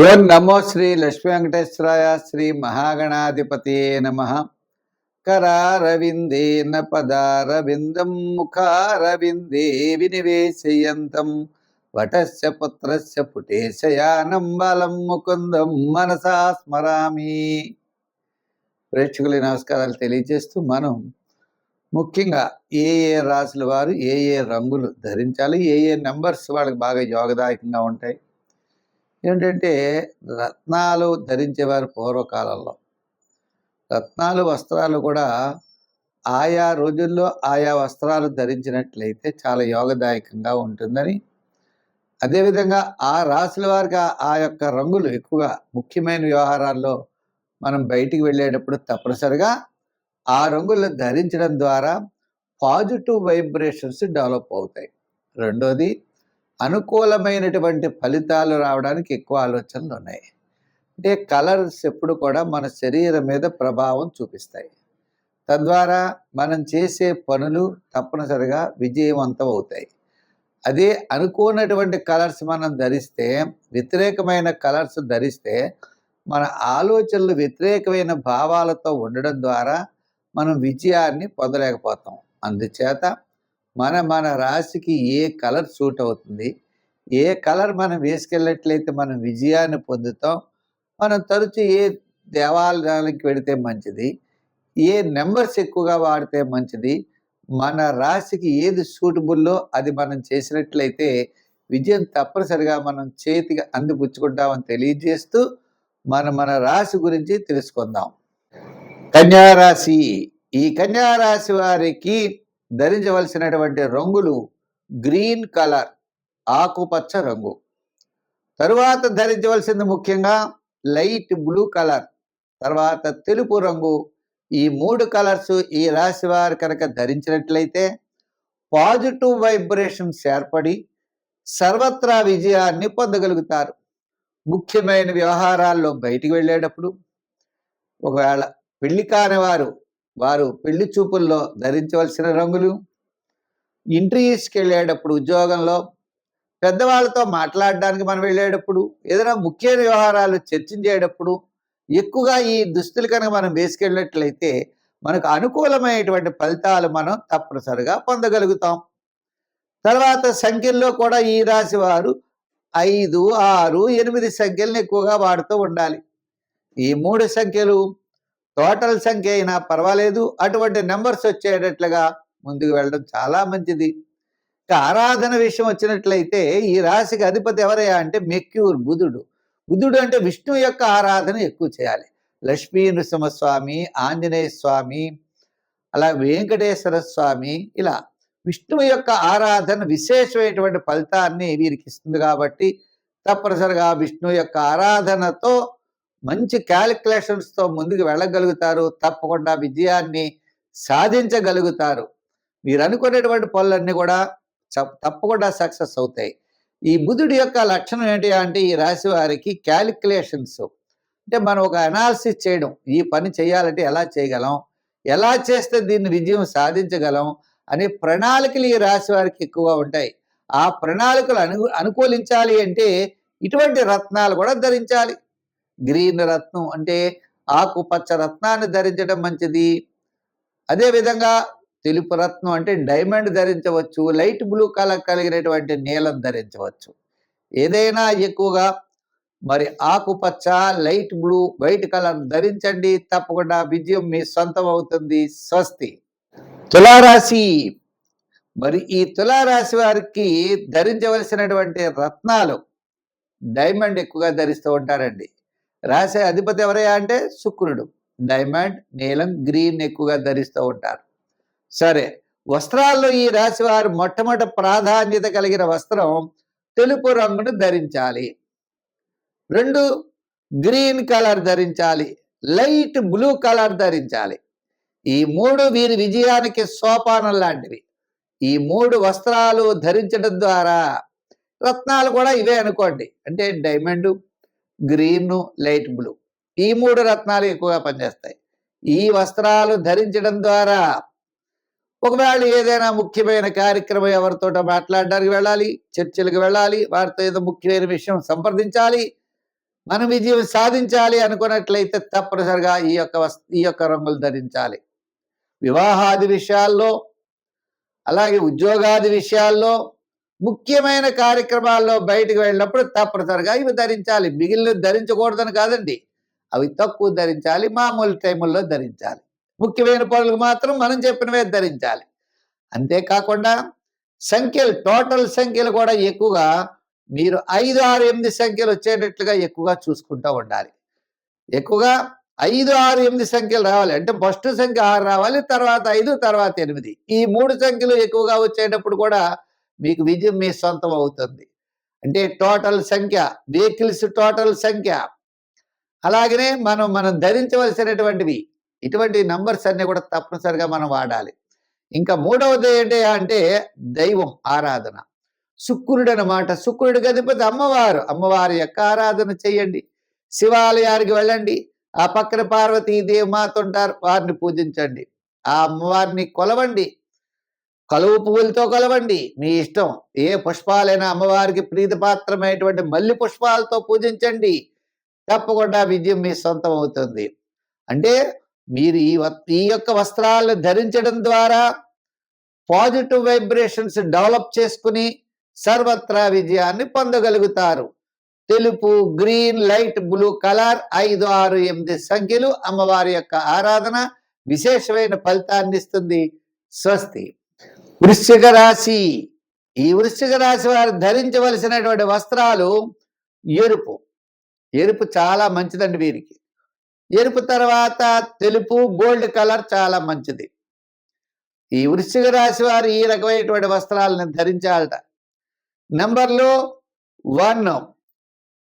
ఓం నమో శ్రీ లక్ష్మీ వెంకటేశ్వరాయ శ్రీ మహాగణాధిపతి నమ. కరారవిందేన పదారవిందం ముఖారవిందే వినివేశయంతం. వటస్య పుత్రస్య పుటేశయానం బలం ముకుందం మనసా స్మరామి. ప్రేక్షకుల నమస్కారాలు తెలియజేస్తూ మనం ముఖ్యంగా ఏ ఏ రాసుల వారు ఏ ఏ రంగులు ధరించాలి ఏ ఏ నెంబర్స్ వాళ్ళకి బాగా యోగదాయకంగా ఉంటాయి ఏంటంటే రత్నాలు ధరించేవారు పూర్వకాలంలో. రత్నాలు వస్త్రాలు కూడా ఆయా రోజుల్లో ఆయా వస్త్రాలు ధరించినట్లయితే చాలా యోగదాయకంగా ఉంటుందని. అదేవిధంగా ఆ రాశుల వారికి ఆ- ఆ యొక్క రంగులు ఎక్కువగా ముఖ్యమైన వ్యవహారాల్లో మనం బయటికి వెళ్ళేటప్పుడు తప్పనిసరిగా ఆ రంగులు ధరించడం ద్వారా పాజిటివ్ వైబ్రేషన్స్ డెవలప్ అవుతాయి. రెండోది అనుకూలమైనటువంటి ఫలితాలు రావడానికి ఎక్కువ ఆలోచనలు ఉన్నాయి. అంటే కలర్స్ ఎప్పుడు కూడా మన శరీరం మీద ప్రభావం చూపిస్తాయి. తద్వారా మనం చేసే పనులు తప్పనిసరిగా విజయవంతం అవుతాయి. అదే అనుకోనటువంటి కలర్స్ మనం ధరిస్తే వ్యతిరేకమైన కలర్స్ ధరిస్తే మన ఆలోచనలు వ్యతిరేకమైన భావాలతో ఉండడం ద్వారా మనం విజయాన్ని పొందలేకపోతాం. అందుచేత మన మన రాశికి ఏ కలర్ సూట్ అవుతుంది ఏ కలర్ మనం వేసుకెళ్ళట్లయితే మనం విజయాన్ని పొందుతాం మనం తరచు ఏ దేవాలయానికి వెడితే మంచిది ఏ నెంబర్స్ ఎక్కువగా వాడితే మంచిది మన రాశికి ఏది సూటబుల్లో అది మనం చేసినట్లయితే విజయం తప్పనిసరిగా మనం చేతికి అందిపుచ్చుకుంటామని తెలియజేస్తూ మన మన రాశి గురించి తెలుసుకుందాం. కన్యారాశి ఈ కన్యారాశి వారికి ధరించవలసినటువంటి రంగులు గ్రీన్ కలర్. ఆకుపచ్చ రంగు. తరువాత ధరించవలసింది ముఖ్యంగా లైట్ బ్లూ కలర్. తర్వాత తెలుపు రంగు. ఈ మూడు కలర్స్ ఈ రాశి వారు కనుక ధరించినట్లయితే పాజిటివ్ వైబ్రేషన్స్ ఏర్పడి సర్వత్రా విజయాన్ని పొందగలుగుతారు. ముఖ్యమైన వ్యవహారాల్లో బయటికి వెళ్ళేటప్పుడు ఒకవేళ పెళ్ళి కాని వారు వారు పెళ్ళి చూపుల్లో ధరించవలసిన రంగులు. ఇంటర్వ్యూస్కి వెళ్ళేటప్పుడు ఉద్యోగంలో పెద్దవాళ్ళతో మాట్లాడడానికి మనం వెళ్ళేటప్పుడు ఏదైనా ముఖ్య వ్యవహారాలు చర్చించేటప్పుడు ఎక్కువగా ఈ దుస్తులు కనుక మనం వేసుకెళ్ళినట్లయితే మనకు అనుకూలమైనటువంటి ఫలితాలు మనం తప్పనిసరిగా పొందగలుగుతాం. తర్వాత సంఖ్యల్లో కూడా ఈ రాశి వారు ఐదు ఆరు ఎనిమిది సంఖ్యలను ఎక్కువగా వాడుతూ ఉండాలి. ఈ మూడు సంఖ్యలు టోటల్ సంఖ్య అయినా పర్వాలేదు. అటువంటి నెంబర్స్ వచ్చేటట్లుగా ముందుకు వెళ్ళడం చాలా మంచిది. ఇక ఆరాధన విషయం వచ్చినట్లయితే ఈ రాశికి అధిపతి ఎవరయ్యా అంటే మెక్యూర్ బుధుడు. బుధుడు అంటే విష్ణు యొక్క ఆరాధన ఎక్కువ చేయాలి. లక్ష్మీ నృసింహస్వామి ఆంజనేయ స్వామి అలా వెంకటేశ్వర స్వామి ఇలా విష్ణువు యొక్క ఆరాధన విశేషమైనటువంటి ఫలితాన్ని వీరికి ఇస్తుంది కాబట్టి తప్పనిసరిగా విష్ణు యొక్క ఆరాధనతో మంచి క్యాలిక్యులేషన్స్తో ముందుకు వెళ్ళగలుగుతారు. తప్పకుండా విజయాన్ని సాధించగలుగుతారు. మీరు అనుకునేటువంటి పనులన్నీ కూడా తప్పకుండా సక్సెస్ అవుతాయి. ఈ బుధుడి యొక్క లక్షణం ఏంటి అంటే ఈ రాశి వారికి క్యాలిక్యులేషన్స్. అంటే మనం ఒక అనాలిసిస్ చేయడం. ఈ పని చేయాలంటే ఎలా చేయగలం? ఎలా చేస్తే దీన్ని విజయం సాధించగలం? అనే ప్రణాళికలు ఈ రాశి వారికి ఎక్కువగా ఉంటాయి. ఆ ప్రణాళికలు అను అనుకూలించాలి అంటే ఇటువంటి రత్నాలు కూడా ధరించాలి. గ్రీన్ రత్నం అంటే ఆకుపచ్చ రత్నాన్ని ధరించడం మంచిది. అదేవిధంగా తెలుపు రత్నం అంటే డైమండ్ ధరించవచ్చు లైట్ బ్లూ కలర్ కలిగినటువంటి నీలం ధరించవచ్చు. ఏదైనా ఎక్కువగా మరి ఆకుపచ్చ లైట్ బ్లూ వైట్ కలర్ ధరించండి తప్పకుండా విజయం మీ సొంతం అవుతుంది స్వస్తి. తులారాశి. మరి ఈ తులారాశి వారికి ధరించవలసినటువంటి రత్నాలు డైమండ్ ఎక్కువగా ధరిస్తూ ఉంటారండి. రాశి అధిపతి ఎవరయ్యా అంటే శుక్రుడు. డైమండ్ నీలం గ్రీన్ ఎక్కువగా ధరిస్తూ ఉంటారు. సరే వస్త్రాల్లో ఈ రాశి వారు మొట్టమొదటి ప్రాధాన్యత కలిగిన వస్త్రం తెలుపు రంగును ధరించాలి. రెండు గ్రీన్ కలర్ ధరించాలి. లైట్ బ్లూ కలర్ ధరించాలి. ఈ మూడు వీరి విజయానికి సోపానం లాంటివి. ఈ మూడు వస్త్రాలు ధరించడం ద్వారా రత్నాలు కూడా ఇవే అనుకోండి. అంటే డైమండ్ గ్రీన్ లైట్ బ్లూ. ఈ మూడు రత్నాలు ఎక్కువగా పనిచేస్తాయి. ఈ వస్త్రాలు ధరించడం ద్వారా ఒకవేళ ఏదైనా ముఖ్యమైన కార్యక్రమం ఎవరితోటో మాట్లాడడానికి వెళ్ళాలి చర్చలకు వెళ్ళాలి వారితో ఏదో ముఖ్యమైన విషయం సంప్రదించాలి మనం విజయం సాధించాలి అనుకున్నట్లయితే తప్పనిసరిగా ఈ యొక్క ఈ యొక్క రంగులు ధరించాలి. వివాహాది విషయాల్లో అలాగే ఉద్యోగాది విషయాల్లో ముఖ్యమైన కార్యక్రమాల్లో బయటకు వెళ్ళినప్పుడు తప్పనిసరిగా ఇవి ధరించాలి. మిగిలిన ధరించకూడదని కాదండి. అవి తక్కువ ధరించాలి మామూలు టైముల్లో ధరించాలి. ముఖ్యమైన పనులకు మాత్రం మనం చెప్పినవే ధరించాలి. అంతేకాకుండా సంఖ్యలు టోటల్ సంఖ్యలు కూడా ఎక్కువగా మీరు ఐదు ఆరు ఎనిమిది సంఖ్యలు వచ్చేటట్లుగా ఎక్కువగా చూసుకుంటూ ఉండాలి. ఎక్కువగా ఐదు ఆరు ఎనిమిది సంఖ్యలు రావాలి. అంటే ఫస్ట్ సంఖ్య ఆరు రావాలి తర్వాత ఐదు తర్వాత ఎనిమిది. ఈ మూడు సంఖ్యలు ఎక్కువగా వచ్చేటప్పుడు కూడా మీకు విజయం మీ సొంతం అవుతుంది. అంటే టోటల్ సంఖ్య వెహికల్స్ టోటల్ సంఖ్య. అలాగనే మనం మనం ధరించవలసినటువంటివి ఇటువంటి నంబర్స్ అన్ని కూడా తప్పనిసరిగా మనం వాడాలి. ఇంకా మూడవది ఏంటి అంటే దైవం ఆరాధన. శుక్రుడు అనమాట శుక్రుడికి అధిపతి అమ్మవారు. అమ్మవారి యొక్క ఆరాధన చేయండి. శివాలయానికి వెళ్ళండి. ఆ పక్కన పార్వతీ దేవమాత ఉంటారు వారిని పూజించండి. ఆ అమ్మవారిని కొలవండి. కలువు పువ్వులతో కొలవండి. మీ ఇష్టం. ఏ పుష్పాలైనా అమ్మవారికి ప్రీతిపాత్రమైనటువంటి మల్లి పుష్పాలతో పూజించండి. తప్పకుండా విజయం మీ సొంతం అవుతుంది. అంటే మీరు ఈ ఈ యొక్క వస్త్రాలను ధరించడం ద్వారా పాజిటివ్ వైబ్రేషన్స్ డెవలప్ చేసుకుని సర్వత్రా విజయాన్ని పొందగలుగుతారు. తెలుపు గ్రీన్ లైట్ బ్లూ కలర్ ఐదు ఆరు ఎనిమిది సంఖ్యలు అమ్మవారి యొక్క ఆరాధన విశేషమైన ఫలితాన్ని ఇస్తుంది. స్వస్తి. వృశ్చిక రాశి. ఈ వృశ్చిక రాశి వారు ధరించవలసినటువంటి వస్త్రాలు ఎరుపు. ఎరుపు చాలా మంచిదండి వీరికి. ఎరుపు తర్వాత తెలుపు గోల్డ్ కలర్ చాలా మంచిది. ఈ వృశ్చిక రాశి వారు ఈ రకమైనటువంటి వస్త్రాలను ధరించాలట. నెంబర్లు వన్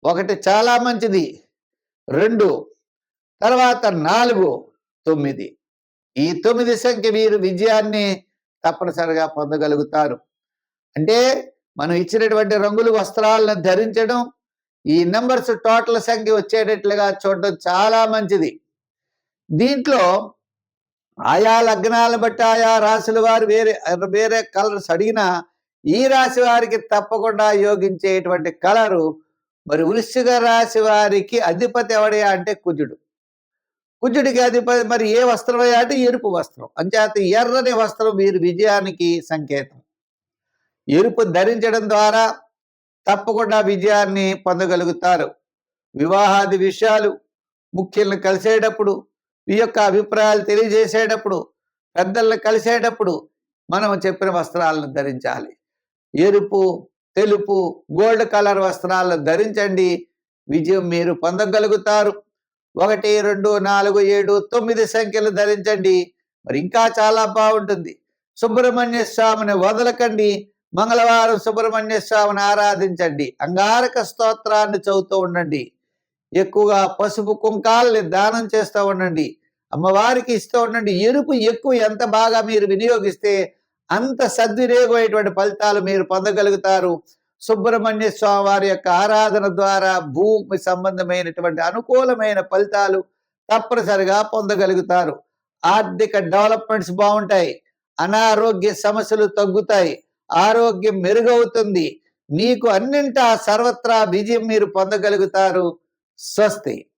ఒకటి చాలా మంచిది. రెండు తర్వాత నాలుగు తొమ్మిది. ఈ తొమ్మిది సంఖ్య మీరు విజయాన్ని తప్పనిసరిగా పొందగలుగుతారు. అంటే మనం ఇచ్చినటువంటి రంగులు వస్త్రాలను ధరించడం ఈ నెంబర్స్ టోటల్ సంఖ్య వచ్చేటట్లుగా చూడడం చాలా మంచిది. దీంట్లో ఆయా లగ్నాలను బట్టి ఆయా రాశుల వారు వేరే వేరే కలర్స్ అడిగినా ఈ రాశి వారికి తప్పకుండా యోగించేటువంటి కలరు మరి వృశ్చిక రాశి వారికి అధిపతి ఎవడయా అంటే కుజుడు. కుజుడికి అధిపతి మరి ఏ వస్త్రమయ్యా అంటే ఎరుపు వస్త్రం. అంచేత ఎర్రని వస్త్రం వీరి విజయానికి సంకేతం. ఎరుపు ధరించడం ద్వారా తప్పకుండా విజయాన్ని పొందగలుగుతారు. వివాహాది విషయాలు ముఖ్యులను కలిసేటప్పుడు ఈ యొక్క అభిప్రాయాలు తెలియజేసేటప్పుడు పెద్దలను కలిసేటప్పుడు మనం చెప్పిన వస్త్రాలను ధరించాలి. ఎరుపు తెలుపు గోల్డ్ కలర్ వస్త్రాలను ధరించండి. విజయం మీరు పొందగలుగుతారు. ఒకటి రెండు నాలుగు ఏడు తొమ్మిది సంఖ్యలు ధరించండి. మరి ఇంకా చాలా బాగుంటుంది. సుబ్రహ్మణ్య స్వామిని వదలకండి. మంగళవారం సుబ్రహ్మణ్య స్వామిని ఆరాధించండి. అంగారక స్తోత్రాన్ని చదువుతూ ఉండండి. ఎక్కువగా పసుపు కుంకాలని దానం చేస్తూ ఉండండి. అమ్మవారికి ఇస్తూ ఉండండి. ఎరుపు ఎక్కువ ఎంత బాగా మీరు వినియోగిస్తే అంత సద్వినియోగమైనటువంటి ఫలితాలు మీరు పొందగలుగుతారు. సుబ్రహ్మణ్య స్వామి వారి యొక్క ఆరాధన ద్వారా భూమి సంబంధమైనటువంటి అనుకూలమైన ఫలితాలు తప్పనిసరిగా పొందగలుగుతారు. ఆర్థిక డెవలప్మెంట్స్ బాగుంటాయి. అనారోగ్య సమస్యలు తగ్గుతాయి. ఆరోగ్యం మెరుగవుతుంది. మీకు అన్నింటా సర్వత్రా విజయం మీరు పొందగలుగుతారు. స్వస్తి.